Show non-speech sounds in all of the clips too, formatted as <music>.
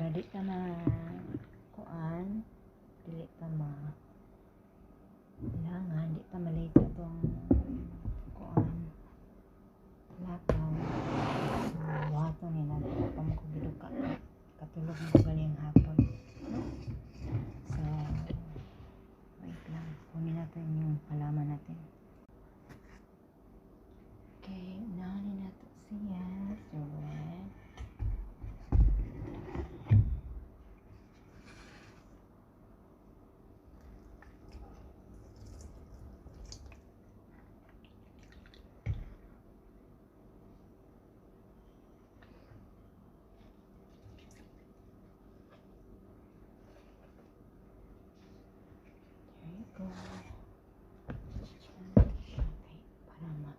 para di ka ma kuan dili ka ma kailangan di ka malate itong kuan lakaw so wato nila di pa mo ko giduka katulog mo ko galing hapon so wait lang kunin natin yung halaman natin okay unahin natin siya so red There you go. Okay, para ma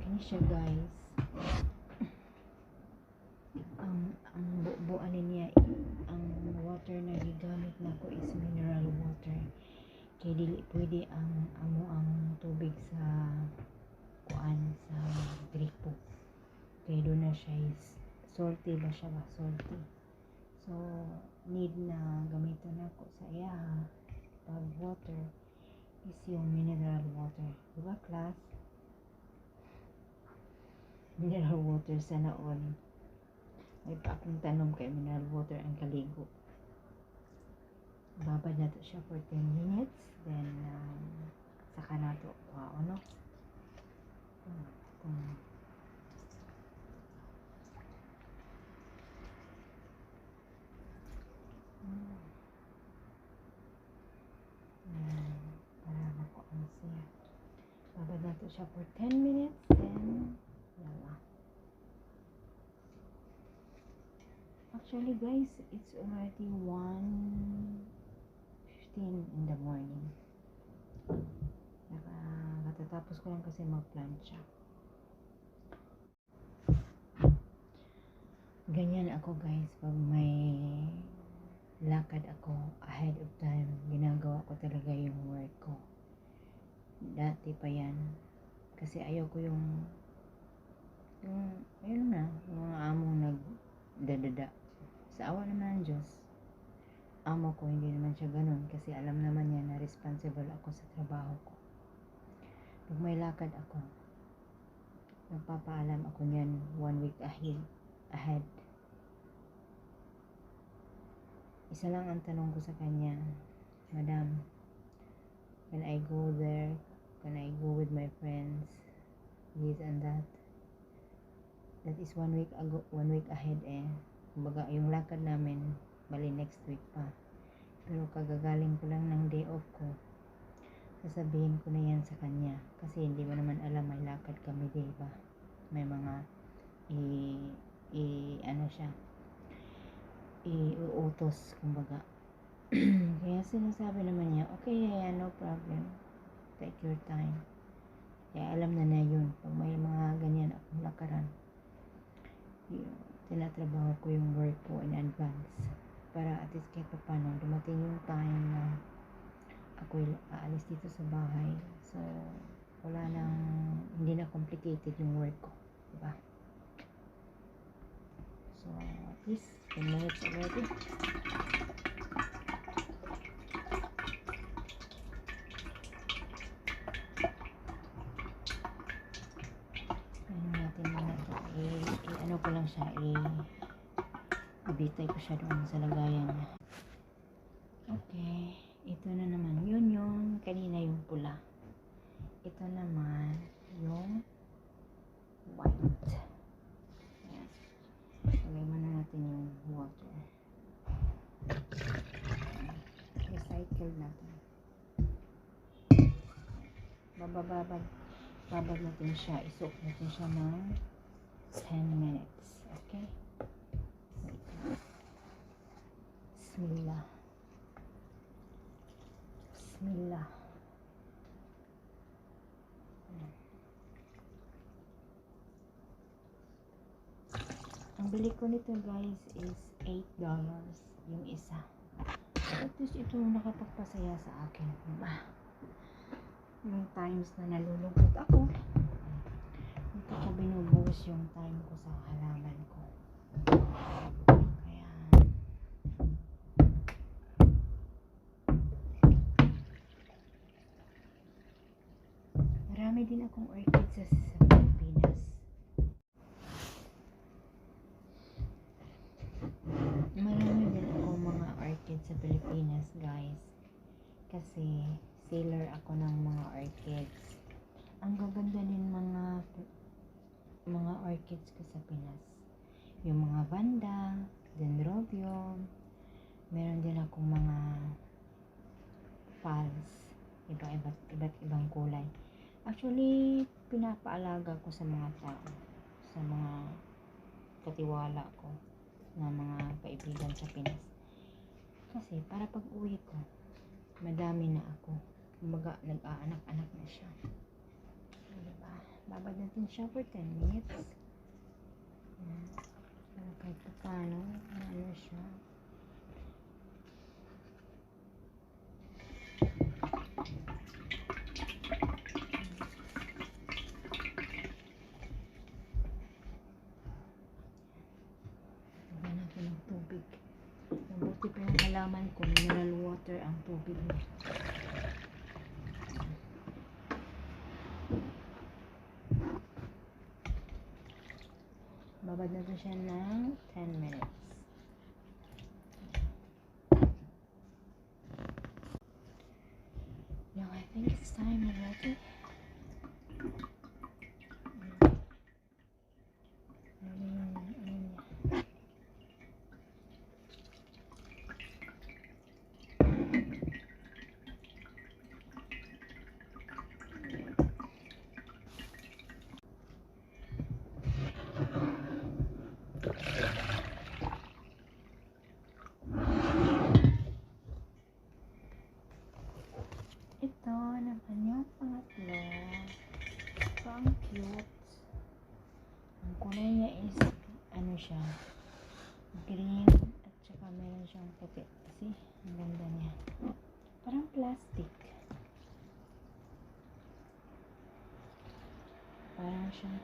Kini siya guys. Ang ang buuan niya ang water na gigamit nako is mineral water. Kay dili pwede ang amo ang tubig sa kuan sa gripo kay doon na siya is salty ba siya ba? Salty. So need na gamiton nako sa iya pag water is yung mineral water. Di ba class mineral water sa naon may pa akong tanom kay mineral water ang kaligo. Babad na to siya for 10 minutes then um, saka na to. Wow para makuan siya. Babad na to siya for 10 minutes then yala Actually guys, it's already 1.15 in the morning. Naka, katatapos ko lang kasi magplancha. Ganyan ako guys, pag may lakad ako ahead of time, ginagawa ko talaga yung work ko. Dati pa yan. Kasi ayaw ko yung yung, ayun na, mga among nagdadada sa awa naman ng Diyos, amo ko hindi naman siya ganun kasi alam naman niya na responsible ako sa trabaho ko. Pag may lakad ako, nagpapaalam ako niyan one week ahead. ahead. Isa lang ang tanong ko sa kanya, Madam, when I go there, when I go with my friends, this and that, that is one week ago, one week ahead eh. Kumbaga yung lakad namin bali next week pa. Pero kagagaling ko lang ng day off ko sasabihin ko na yan sa kanya. Kasi hindi mo naman alam may lakad kami di ba? May mga i, i ano siya iuutos kumbaga. <clears throat> Kaya sinasabi naman niya okay yeah, no problem. Take your time. Kaya alam na na yun. Pag may mga ganyan akong lakaran tinatrabaho ko yung work ko in advance para at least kahit paano dumating yung time na ako aalis dito sa bahay. So wala nang hindi na complicated yung work ko diba so at least 10 minutes already. Ano natin muna ito ano ko lang siya i ibitay ko siya doon sa lagayan niya. Okay ito na naman. Yun yung kanina yung pula. Ito naman yung white. Ayan. lagay muna natin yung water. Recycle natin. Babababad babad natin siya. Isuot natin siya ng 10 minutes. Okay? Bismillah. Bismillah. Ang bili ko nito guys is $8 yung isa. At least ito nakapagpasaya sa akin. Diba? Yung times na nalulungkot ako ko binubuhos yung time ko sa halaman ko. Kaya, marami din akong orchids sa, Pilipinas. Marami din akong mga orchids sa Pilipinas, guys. Kasi, seller ako ng mga orchids. Ang gaganda din mga mga orchids ko sa Pinas. Yung mga banda, dendrobium, meron din akong mga falls, iba-iba, iba't ibang kulay. Actually, pinapaalaga ko sa mga tao, sa mga katiwala ko na mga kaibigan sa Pinas. Kasi para pag uwi ko, madami na ako. Kumbaga, nag-aanak-anak na siya. Diba? Babad natin siya for 10 minutes. Yan. Para kahit pa paano, ano siya. Mabuti pa yung halaman ko, mineral water ang tubig niya. Babad natin siya ng 10 minutes.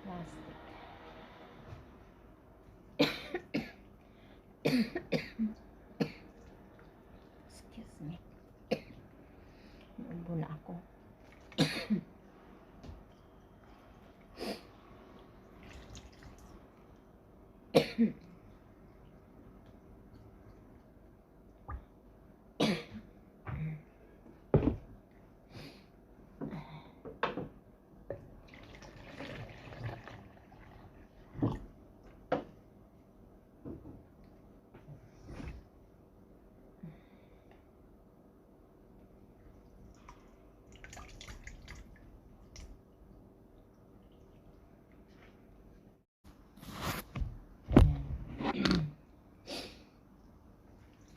plastic.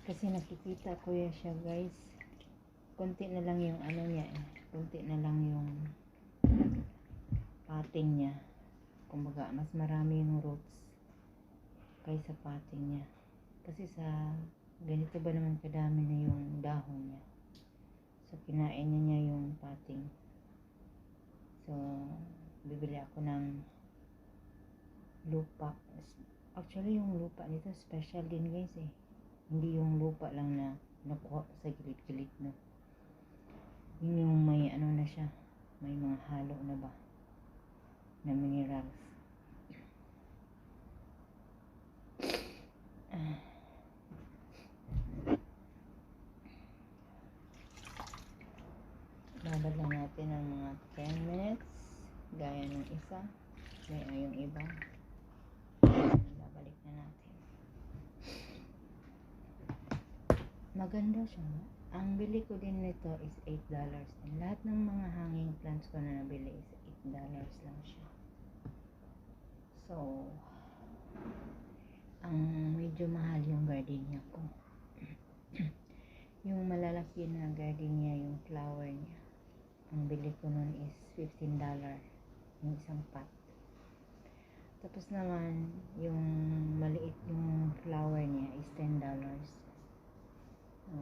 Kasi nakikita ko yan siya guys. Konti na lang yung ano niya eh. Konti na lang yung pating niya. Kumbaga, mas marami yung roots kaysa pating niya. Kasi sa ganito ba naman kadami na yung dahon niya. So, kinain niya niya yung pating. So, bibili ako ng lupa. Actually, yung lupa nito special din guys eh. Hindi yung lupa lang na nakuha sa gilid-gilid no. Yun yung may ano na siya. May mga halo na ba? Na minerals. Ah. Babad lang natin ng mga 10 minutes. Gaya ng isa. Gaya yung iba. Babalik na natin. Maganda siya. Ang bili ko din nito is $8. And lahat ng mga hanging plants ko na nabili is $8 lang siya. So, ang medyo mahal yung gardenia ko. <clears throat> yung malalaki na gardenia, yung flower niya. Ang bili ko nun is $15 yung isang pot. Tapos naman, yung maliit I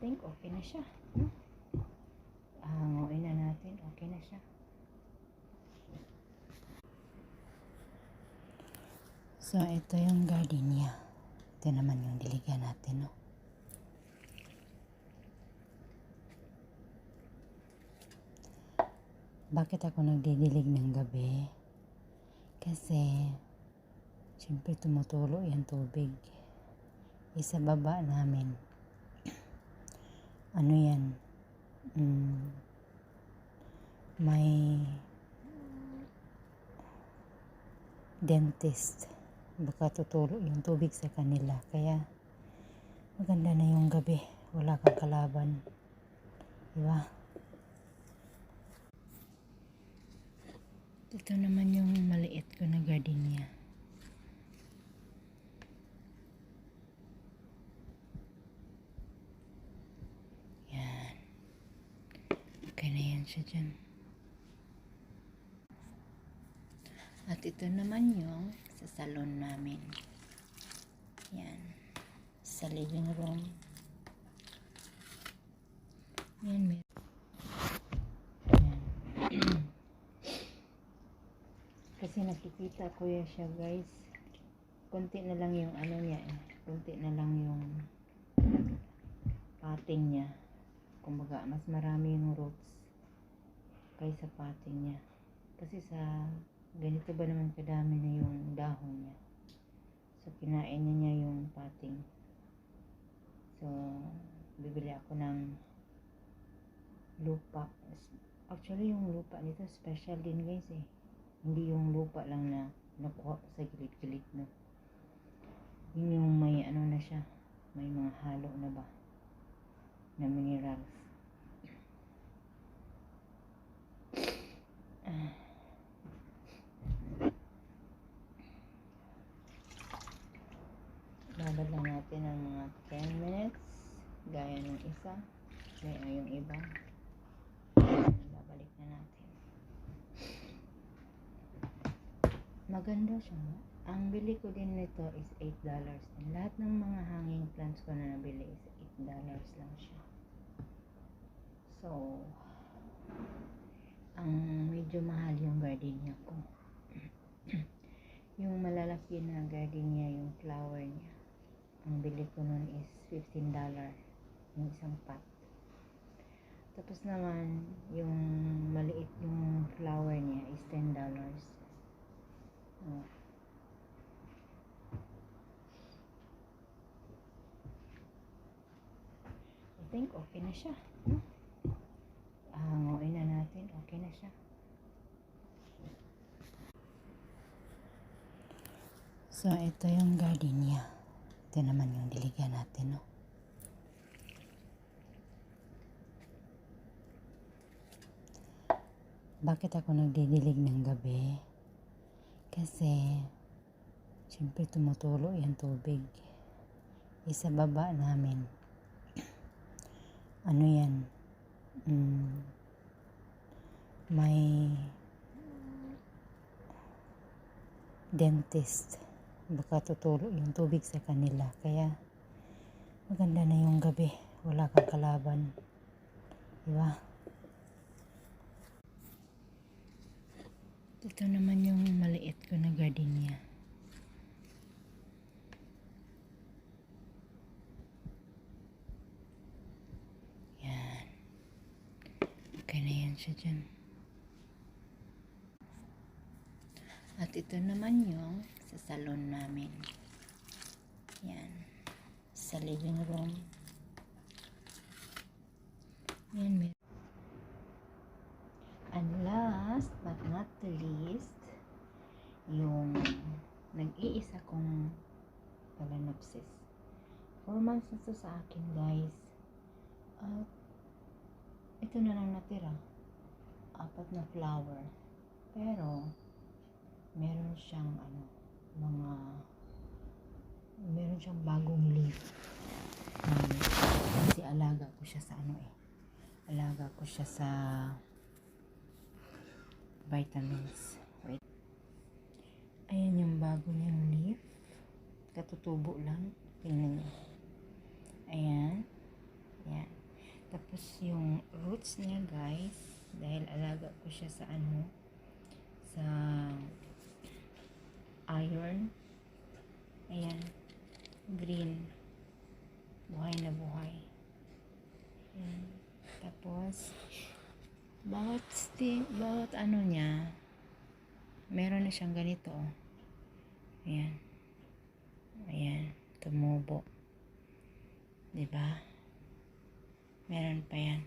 think okay na siya. No? Hanguin na natin. Okay na siya. So, ito yung gardenia. Ito naman yung diligan natin, no? Bakit ako nagdidilig ng gabi? Kasi, siyempre tumutulo yung tubig. Isa baba namin. <clears throat> Ano yan? Mm, may dentist. Baka tutulo yung tubig sa kanila. Kaya, maganda na yung gabi. Wala kang kalaban. Diba? Ito naman yung maliit ko na gardenia. Yan. Okay na yan siya dyan. At ito naman yung sa salon namin. Yan. Sa living room. Yan, may Yan. Kasi nakikita ko yan siya guys. Kunti na lang yung ano niya eh. Kunti na lang yung pating niya. Kumbaga, mas marami yung roots kaysa pating niya. Kasi sa ganito ba naman kadami na yung dahon niya. So, kinain niya niya yung pating. So, bibili ako ng lupa. Actually, yung lupa nito special din guys eh. Hindi yung lupa lang na nakuha ko sa gilid-gilid no. Yun yung may ano na siya. May mga halo na ba na minerals. Ah. Babad lang natin ng mga 10 minutes. Gaya ng isa. Gaya yung iba. Babalik na natin. Maganda siya. Ang bili ko din nito is $8. And lahat ng mga hanging plants ko na nabili is $8 lang siya. So, ang medyo mahal yung gardenia ko. <clears throat> yung malalaki na gardenia, yung flower niya. Ang bili ko nun is $15 yung isang pot. Tapos naman, yung maliit yung flower niya is $10. I think okay na siya. No? Hanguin na natin. Okay na siya. So, ito yung gardenia. Ito naman yung diligan natin, no? Bakit ako nagdidilig ng gabi? Kasi, siyempre tumutulo yung tubig. Isa baba namin. <clears throat> Ano yan? Mm, may dentist. Baka tutulo yung tubig sa kanila. Kaya, maganda na yung gabi. Wala kang kalaban. Diba? Ito naman yung maliit ko na gardenia. Yan. Okay na yan siya dyan. At ito naman yung sa salon namin. Yan. Sa living room. Yan, may palanopsis. Four months na to sa akin, guys. At ito na lang natira. Apat na flower. Pero, meron siyang ano, mga meron siyang bagong leaf. Um, kasi alaga ko siya sa ano eh. Alaga ko siya sa vitamins. Wait. Ayan yung bago niyang leaf. Katutubo lang. Tingnan niyo. Ayan. Ayan. Tapos yung roots niya guys, dahil alaga ko siya sa ano, sa iron. Ayan, green. Buhay na buhay. Ayan. Tapos, bawat stick, bawat ano niya, meron na siyang ganito. oh. Ayan. Tumubo. 'Di ba? Meron pa 'yan.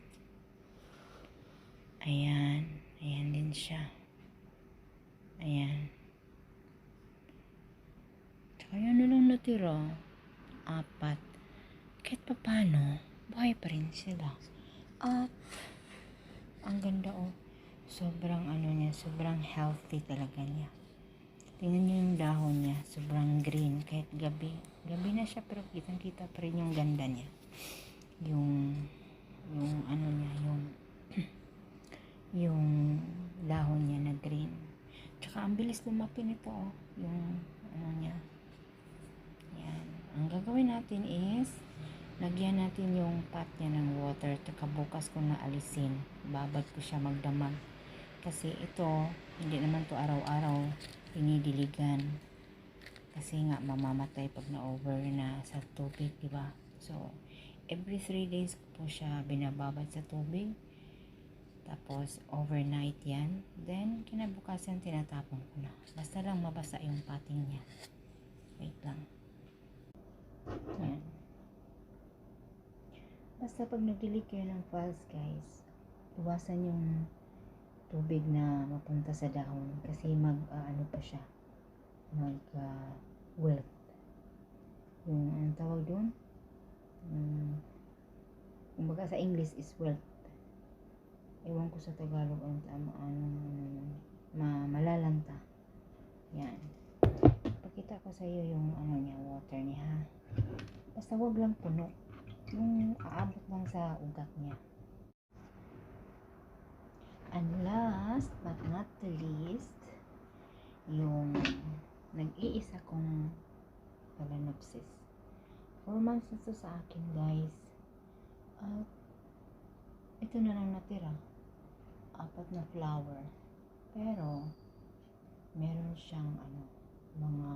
Ayan, ayan din siya. Ayan. Tsaka yun na lang natira. Apat. Kahit pa paano, buhay pa rin sila. At, ang ganda oh. Sobrang ano niya, sobrang healthy talaga niya. Tingnan niyo yung dahon niya, sobrang green kahit gabi. Gabi na siya pero kitang-kita pa rin yung ganda niya. Yung yung ano niya, yung <clears throat> yung dahon niya na green. Tsaka ang bilis lumaki nito, oh. yung ano niya. Yan. Ang gagawin natin is lagyan natin yung pot niya ng water tsaka bukas ko na alisin. Babad ko siya magdamag. Kasi ito, hindi naman to araw-araw pinidiligan. Kasi nga mamamatay pag na-over na sa tubig, di ba? So, every 3 days ko po siya binababad sa tubig. Tapos, overnight yan. Then, kinabukasan tinatapon ko na. Basta lang mabasa yung pating niya. Wait lang. Yan. Basta pag nag-delete kayo ng files, guys, iwasan yung tubig na mapunta sa dahon kasi mag ano pa siya mag uh, wilt yung ang tawag doon um, kumbaga sa English is wilt ewan ko sa Tagalog ang tama anong ano yun ma malalanta. Yan. Pakita ko sa iyo yung ano niya water niya ha? Basta wag lang puno. Yung aabot lang sa ugat niya. And last but not the least, yung nag-iisa kong Phalaenopsis. Four months na to sa akin, guys. At ito na lang natira. Apat na flower. Pero, meron siyang ano, mga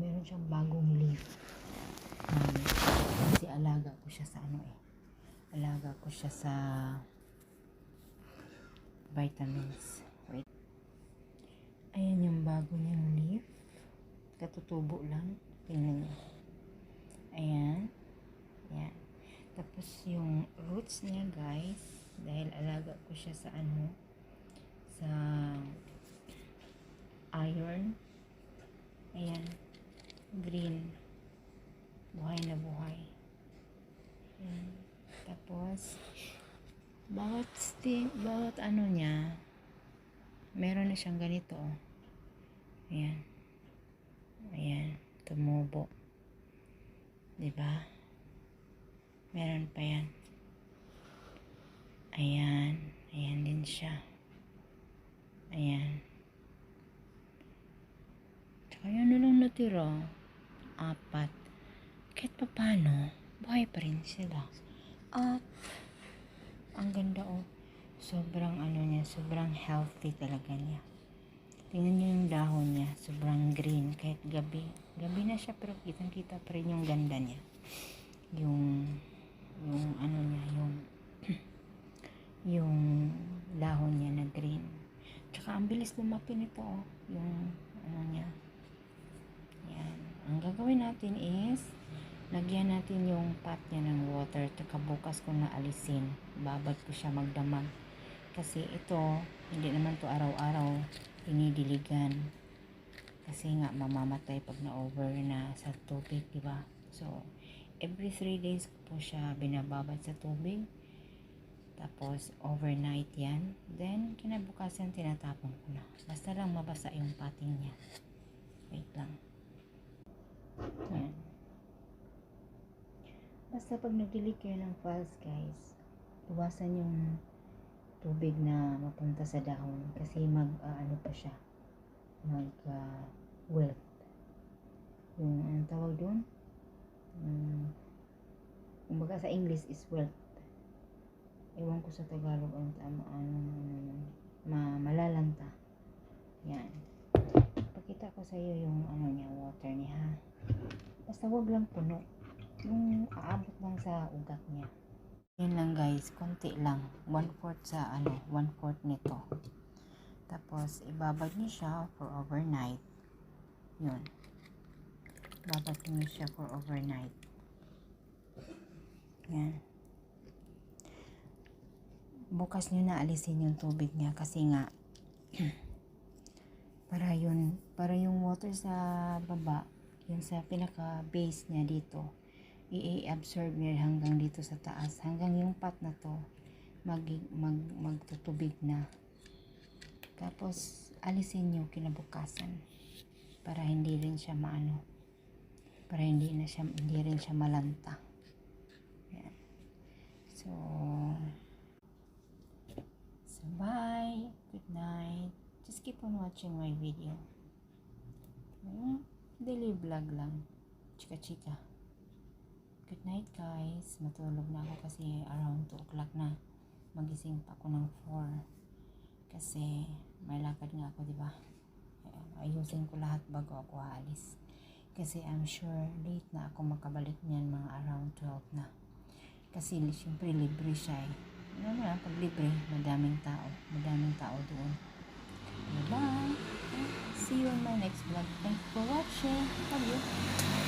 meron siyang bagong leaf. Um, kasi alaga ko siya sa ano eh. Alaga ko siya sa vitamins. Ayan yung bago niyang leaf. Katutubo lang. Tingnan niyo. Ayan. Ayan. Tapos yung roots niya guys, dahil alaga ko siya sa ano, sa iron. Ayan. Green. Buhay na buhay. Ayan. Tapos, bawat stick, bawat ano niya, meron na siyang ganito. oh. Ayan. Ayan. Tumubo. 'Di ba? Meron pa yan. Ayan. Ayan din siya. Ayan. Tsaka yun na lang natira. Apat. Kahit pa paano, buhay pa rin sila. At, ang ganda oh. Sobrang ano niya, sobrang healthy talaga niya. Tingnan niyo yung dahon niya, sobrang green kahit gabi. Gabi na siya pero kitang-kita pa rin yung ganda niya. Yung yung ano niya, yung <clears throat> yung dahon niya na green. Tsaka ang bilis lumaki nito oh, yung ano niya. Yan. Ang gagawin natin is lagyan natin yung pot niya ng water tsaka bukas ko na alisin. Babad ko siya magdamag. Kasi ito, hindi naman to araw-araw pinidiligan. Kasi nga mamamatay pag na-over na sa tubig, di ba? So, every 3 days po siya binababad sa tubig. Tapos, overnight yan. Then, kinabukasan tinatapon ko na. Basta lang mabasa yung pating niya. Wait lang. Yan. Basta pag nag-delete kayo ng files, guys, iwasan yung tubig na mapunta sa dahon kasi mag ah, ano pa siya mag uh, wilt yung anong tawag doon um, kumbaga sa English is wealth. Ewan ko sa Tagalog ang tama, ano, ano, ma, malalanta. Yan. Pakita ko sa iyo yung ano niya, water niya ha. Basta wag lang puno. Yung aabot lang sa ugat niya. Yan lang guys, konti lang. One fourth sa ano, one fourth nito. Tapos, ibabad niyo siya for overnight. Yun. Babad niyo siya for overnight. Yan. Bukas niyo na alisin yung tubig niya kasi nga <clears throat> para yun, para yung water sa baba, yung sa pinaka base niya dito, i-absorb niya hanggang dito sa taas, hanggang yung pot na to mag, mag, magtutubig na. Tapos, alisin nyo kinabukasan para hindi rin siya maano para hindi na siya hindi rin siya malanta. Yan. so so bye. Good night. Just keep on watching my video. Hmm, daily vlog lang. Chika chika good night guys matulog na ako kasi around 2 o'clock na magising pa ako ng 4 kasi may lakad nga ako, di ba? Ayusin ko lahat bago ako aalis. Kasi I'm sure late na ako makabalik niyan mga around 12 na. Kasi siyempre libre siya eh. Ano na, pag libre, madaming tao. Madaming tao doon. Bye-bye. See you in my next vlog. Thanks for watching. Love you.